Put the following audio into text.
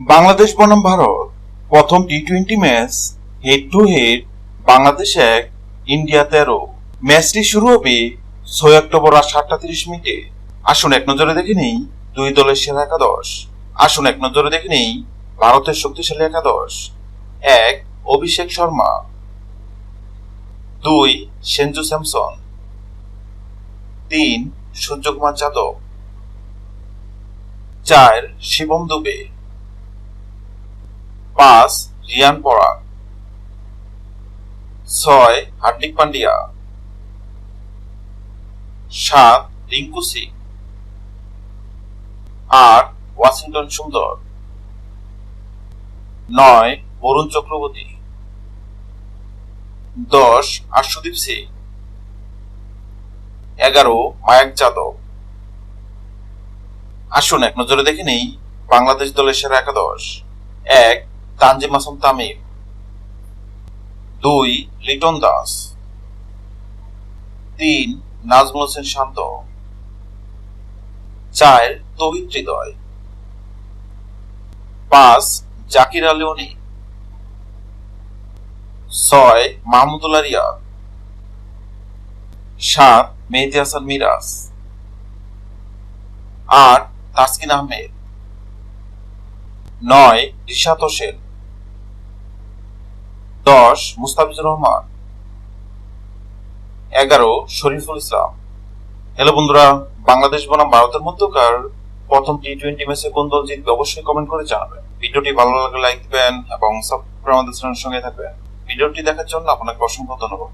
বাংলাদেশ বনাম ভারত, প্রথম T twenty match head to head Bangladesh এক, ইন্ডিয়া তেরো। ম্যাচটি শুরু হবে ছয় অক্টোবর রাত সাতটা তিরিশ মিনিটে। আসুন এক নজরে দেখে নেই দুই দলের সেরা একাদশ। আসুন এক নজরে দেখে নেই ভারতের শক্তিশালী একাদশ। এক, অভিষেক শর্মা। দুই, সেঞ্জু স্যামসন। তিন, সূর্যকুমার যাদব। চার, শিবম দুবে। পাঁচ, রিয়ান পরাগ ছয়, হার্দিক পান্ডিয়া সাত, রিঙ্কু সিং। আট, ওয়াশিংটন সুন্দর। নয়, বরুণ চক্রবর্তী। দশ, আশুদীপ সিং। এগারো, মায়াক যাদব। আসুন এক নজরে দেখে নেই বাংলাদেশ দলের সেরা একাদশ। এক তানজিম হাসান তামিম। দুই, লিটন দাস। তিন, নাজমুল হোসেন শান্ত। চার, তহিদ হৃদয়। পাঁচ, জাকির আলী ছয়, মাহমুদুল্লাহ রিয়াদ। সাত, মেহেদি হাসান মিরাজ। আট, তাসকিন আহমেদ। নয় রিশাত হোসেন। দশ, মুস্তাফিজুর রহমান। এগারো, শরীফুল ইসলাম। হ্যালো বন্ধুরা, বাংলাদেশ বনাম ভারতের মধ্যকার প্রথম টি টোয়েন্টি ম্যাচে কোন দল জিতবে অবশ্যই কমেন্ট করে জানাবেন। ভিডিওটি ভালো লাগলে লাইক দিবেন এবং সাবস্ক্রাইব আমাদের সঙ্গে থাকবেন। ভিডিওটি দেখার জন্য আপনাকে অসংখ্য ধন্যবাদ।